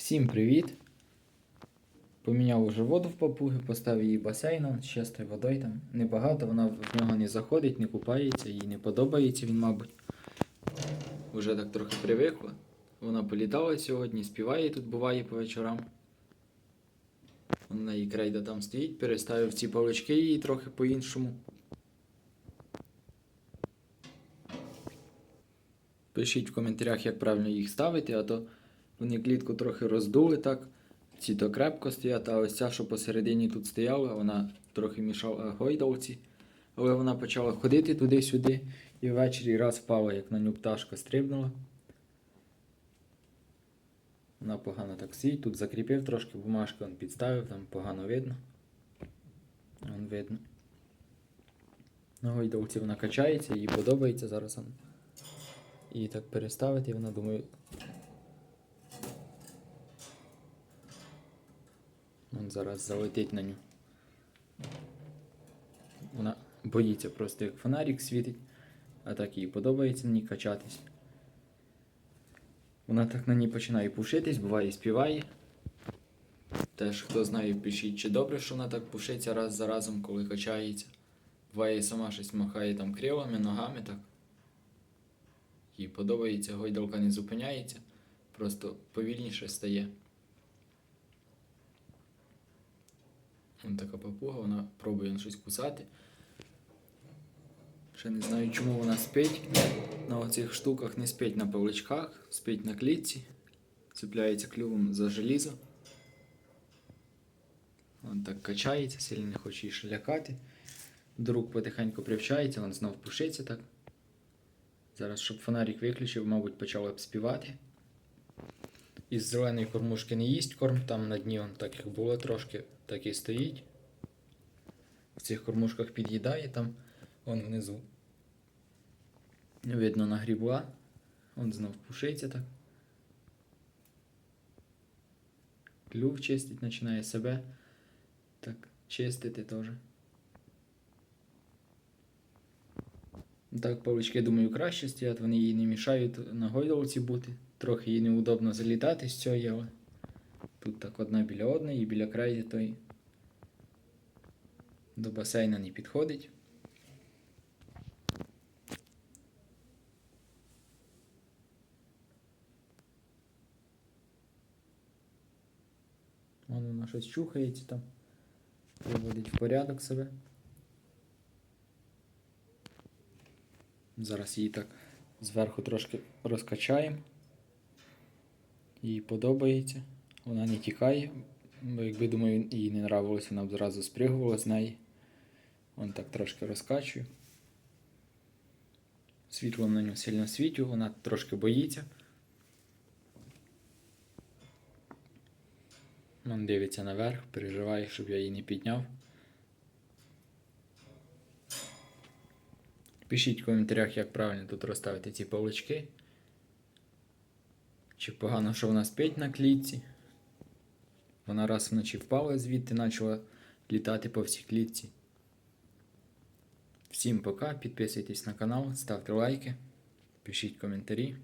Всім привіт! Поміняв уже воду в папуги, поставив її басейном з чистою водою там. Небагато, вона в нього не заходить, не купається, їй не подобається він, мабуть. Уже так трохи привикла. Вона політала сьогодні, співає тут буває по вечорам. Вона і крейда там стоїть, переставив ці палички її трохи по-іншому. Пишіть в коментарях, як правильно їх ставити, а то вони клітку трохи роздули так. Ці то крепко стоять, а ось ця, що посередині тут стояла, вона трохи мішала гойдалці. Але вона почала ходити туди-сюди і ввечері раз впала, як на ню пташка стрибнула. Вона погано так стоїть, тут закріпив трошки бумажки, он підставив, там погано видно. Вон видно. На гойдалці вона качається, їй подобається зараз. І так переставити, вона думаю. Він зараз залетить на ню. Вона боїться просто як фонарик світить, а так їй подобається на ній качатись. Вона так на ній починає пушитись, буває і співає. Теж хто знає, пишіть, чи добре, що вона так пушиться раз за разом, коли качається. Буває і сама щось махає там крилами, ногами так. Їй подобається, гойдалка не зупиняється, просто повільніше стає. Вон така папуга, вона пробує щось кусати. Ще не знаю, чому вона спить. На оцих штуках не спить на павличках, спить на клітці, цепляється клювом за желізо. Вон так качається, сильно не хоче її ще лякати. До рук потихеньку привчається, він знов пушиться так. Зараз, щоб фонарик виключив, мабуть, почала б співати. Із зеленої кормушки не їсть корм, там на дні он так як було трошки, так і стоїть. В цих кормушках під'їдає там, вон внизу. Видно нагрібла. Он знов пушиться так. Клюв чистить, починає себе так чистити теж. Так, павички, думаю, краще стоять, вони їй не мішають на гойдалці бути. Трохи їй неудобно залітати з цього, але тут так одна біля одної і біля краю той до басейна не підходить. Вон вона щось чухається там, приводить в порядок себе. Зараз її так зверху трошки розкачаємо. Їй подобається. Вона не тікає, бо якби думаю, їй не нравилося, вона б зразу спригувала з неї. Вон так трошки розкачую. Світлом на нього сильно світю, вона трошки боїться. Вон дивиться наверх, переживає, щоб я її не підняв. Пишіть в коментарях, як правильно тут розставити ці павлички. Чи погано, що вона спить на клітці. Вона раз вночі впала звідти, почала літати по всій клітці. Всім пока, підписуйтесь на канал, ставте лайки, пишіть коментарі.